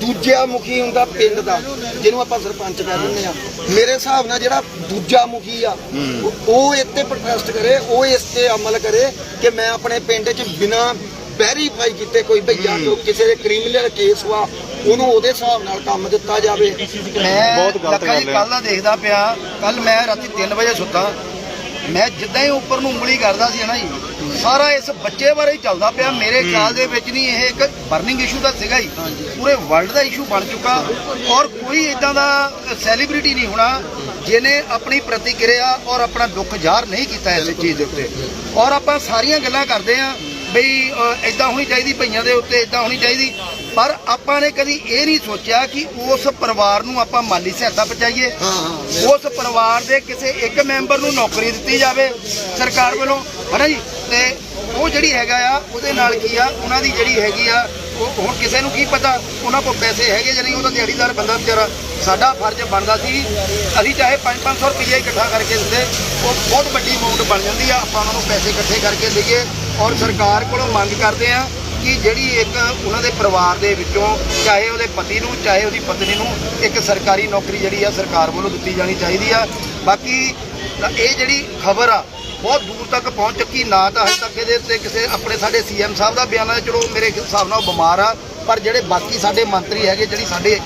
ਦੂਜਾ ਮੁਖੀ ਹੁੰਦਾ ਪਿੰਡ ਦਾ ਜਿਹਨੂੰ ਆਪਾਂ ਸਰਪੰਚ ਕਹਿ ਦਿੰਦੇ ਆ ਮੇਰੇ ਹਿਸਾਬ ਨਾਲ ਜਿਹੜਾ ਦੂਜਾ ਮੁਖੀ ਆ ਉਹ- ਤੇ ਪ੍ਰੋਟੈਸਟ ਕਰੇ ਉਹ ਇਸ ਤੇ ਅਮਲ ਕਰੇ ਕਿ ਮੈਂ ਆਪਣੇ ਪਿੰਡ 'ਚ ਬਿਨਾ ਵੈਰੀਫਾਈ ਕੀਤੇ ਕੋਈ ਭਈਆ ਜੋ ਕਿਸੇ ਦੇ ਕ੍ਰਿਮੀਨਲ ਕੇਸ ਵਾ ਉਹਨੂੰ ਉਹਦੇ ਹਿਸਾਬ ਨਾਲ ਕੰਮ ਦਿੱਤਾ ਜਾਵੇ। ਮੈਂ ਬਹੁਤ ਗਲਤ ਲੱਖਾ ਜੀ ਗੱਲ ਹੈ। ਕੱਲ ਦਾ ਦੇਖਦਾ ਪਿਆ ਕੱਲ ਮੈਂ ਰਾਤੀ 3 ਵਜੇ ਸੁੱਤਾ। ਮੈਂ ਜਿੱਦਾਂ ਹੀ ਉੱਪਰ ਨੂੰ ਉਂਗਲੀ ਕਰਦਾ ਸੀ ਨਾ ਜੀ ਸਾਰਾ ਇਸ ਬੱਚੇ ਬਾਰੇ ਹੀ ਚੱਲਦਾ ਪਿਆ। ਮੇਰੇ ਖਿਆਲ ਦੇ ਵਿੱਚ ਨਹੀਂ ਇਹ ਇੱਕ ਬਰਨਿੰਗ ਇਸ਼ੂ ਦਾ ਸੀਗਾ ਹੀ ਪੂਰੇ ਵਰਲਡ ਦਾ ਇਸ਼ੂ ਬਣ ਚੁੱਕਾ ਔਰ ਕੋਈ ਇਦਾਂ ਦਾ ਸੈਲੀਬ੍ਰਿਟੀ ਨਹੀਂ ਹੋਣਾ ਜਿਹਨੇ ਆਪਣੀ ਪ੍ਰਤੀਕਿਰਿਆ ਔਰ ਆਪਣਾ ਦੁੱਖ ਜ਼ਾਹਰ ਨਹੀਂ ਕੀਤਾ ਇਸ ਚੀਜ਼ ਦੇ ਉੱਤੇ। ਔਰ ਆਪਾਂ ਸਾਰੀਆਂ ਗੱਲਾਂ ਕਰਦੇ ਆ ਬਈ ਇਦਾਂ ਹੋਣੀ ਚਾਹੀਦੀ ਭਈਆਂ ਦੇ ਉੱਤੇ ਇਦਾਂ ਹੋਣੀ ਚਾਹੀਦੀ। ਪਰ ਆਪਾਂ ਨੇ ਕਦੀ ਇਹ ਨਹੀਂ ਸੋਚਿਆ ਕਿ ਉਸ ਪਰਿਵਾਰ ਨੂੰ ਆਪਾਂ ਮਾਲੀ ਸਹਾਇਤਾ ਪਹੁੰਚਾਈਏ। ਉਸ ਪਰਿਵਾਰ ਦੇ ਕਿਸੇ ਇੱਕ ਮੈਂਬਰ ਨੂੰ ਨੌਕਰੀ ਦਿੱਤੀ ਜਾਵੇ ਸਰਕਾਰ ਵੱਲੋਂ ਹਨਾ ਜੀ? ਤੇ ਉਹ ਜਿਹੜੀ ਹੈਗਾ ਆ ਉਹਦੇ ਨਾਲ ਕੀ ਆ? ਉਹਨਾਂ ਦੀ ਜਿਹੜੀ ਹੈਗੀ ਆ ਉਹ ਹੁਣ ਕਿਸੇ ਨੂੰ ਕੀ ਪਤਾ ਉਹਨਾਂ ਕੋਲ ਪੈਸੇ ਹੈਗੇ ਜਾਂ ਨਹੀਂ ਉਹਦਾ ਦਿਹਾੜੀਦਾਰ ਬੰਦਾ ਵਿਚਾਰਾ ਸਾਡਾ ਫਰਜ਼ ਬਣਦਾ ਸੀ ਅਸੀਂ ਚਾਹੇ 5-500 ਰੁਪਏ ਇਕੱਠਾ ਕਰਕੇ ਦਿੰਦੇ ਉਹ ਬਹੁਤ ਵੱਡੀ ਅਮਾਉਂਟ ਬਣ ਜਾਂਦੀ ਆ ਆਪਾਂ ਉਹਨਾਂ ਨੂੰ ਪੈਸੇ ਇਕੱਠੇ ਕਰਕੇ ਦਈਏ। ਔਰ ਸਰਕਾਰ ਕੋਲੋਂ ਮੰਗ ਕਰਦੇ ਆ ਕਿ ਜਿਹੜੀ ਇੱਕ ਉਹਨਾਂ ਦੇ ਪਰਿਵਾਰ ਦੇ ਵਿੱਚੋਂ, ਚਾਹੇ ਉਹਦੇ ਪਤੀ ਨੂੰ, ਚਾਹੇ ਉਹਦੀ ਪਤਨੀ ਨੂੰ, ਇੱਕ ਸਰਕਾਰੀ ਨੌਕਰੀ ਜਿਹੜੀ ਆ ਸਰਕਾਰ ਵੱਲੋਂ ਦਿੱਤੀ ਜਾਣੀ ਚਾਹੀਦੀ ਆ। ਬਾਕੀ ਇਹ ਜਿਹੜੀ ਖਬਰ ਆ, ਬਹੁਤ ਦੂਰ ਤੱਕ ਪਹੁੰਚ ਚੁੱਕੀ, ਨਾ ਤਾਂ ਹਜੇ ਤੱਕ ਇਹਦੇ ਉੱਤੇ ਕਿਸੇ ਆਪਣੇ ਸਾਡੇ ਸੀਐਮ ਸਾਹਿਬ ਦਾ ਬਿਆਨ ਹੈ ਚਲੋ ਮੇਰੇ ਹਿਸਾਬ ਨਾਲ ਉਹ ਬਿਮਾਰ ਆ, ਪਰ ਜਿਹੜੇ ਬਾਕੀ ਸਾਡੇ ਮੰਤਰੀ ਹੈਗੇ, ਜਿਹੜੀ ਸਾਡੇ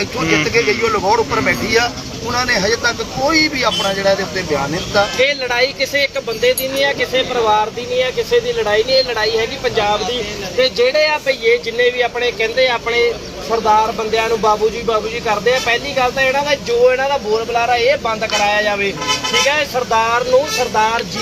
ਇੱਥੋਂ ਜਿੱਤ ਕੇ ਗਈ, ਉਹ ਲਗੌੜ ਉੱਪਰ ਬੈਠੀ ਆ ਉਹਨਾਂ ਨੇ ਹਜੇ ਤੱਕ ਕੋਈ ਵੀ ਆਪਣਾ ਜਿਹੜਾ ਇਹਦੇ ਉੱਤੇ ਬਿਆਨ ਨਹੀਂ ਦਿੱਤਾ। ਇਹ ਲੜਾਈ ਕਿਸੇ ਇੱਕ ਬੰਦੇ ਦੀ ਨਹੀਂ ਹੈ, ਕਿਸੇ ਪਰਿਵਾਰ ਦੀ ਨਹੀਂ ਹੈ, ਕਿਸੇ ਦੀ ਲੜਾਈ ਨਹੀਂ, ਇਹ ਲੜਾਈ ਹੈਗੀ ਪੰਜਾਬ ਦੀ। ਤੇ ਜਿਹੜੇ ਆ ਭਈਏ ਜਿੰਨੇ ਵੀ ਆਪਣੇ ਕਹਿੰਦੇ ਆਪਣੇ ਸਰਦਾਰ ਬੰਦਿਆਂ ਨੂੰ ਬਾਬੂ ਜੀ ਬਾਬੂ ਜੀ ਕਰਦੇ ਆ, ਪਹਿਲੀ ਗੱਲ ਤਾਂ ਇਹਨਾਂ ਦਾ ਜੋ ਇਹਨਾਂ ਦਾ ਬੋਲ ਬੁਲਾਰਾ ਇਹ ਬੰਦ ਕਰਾਇਆ ਜਾਵੇ। ਠੀਕ ਹੈ, ਸਰਦਾਰ ਨੂੰ ਸਰਦਾਰ ਜੀ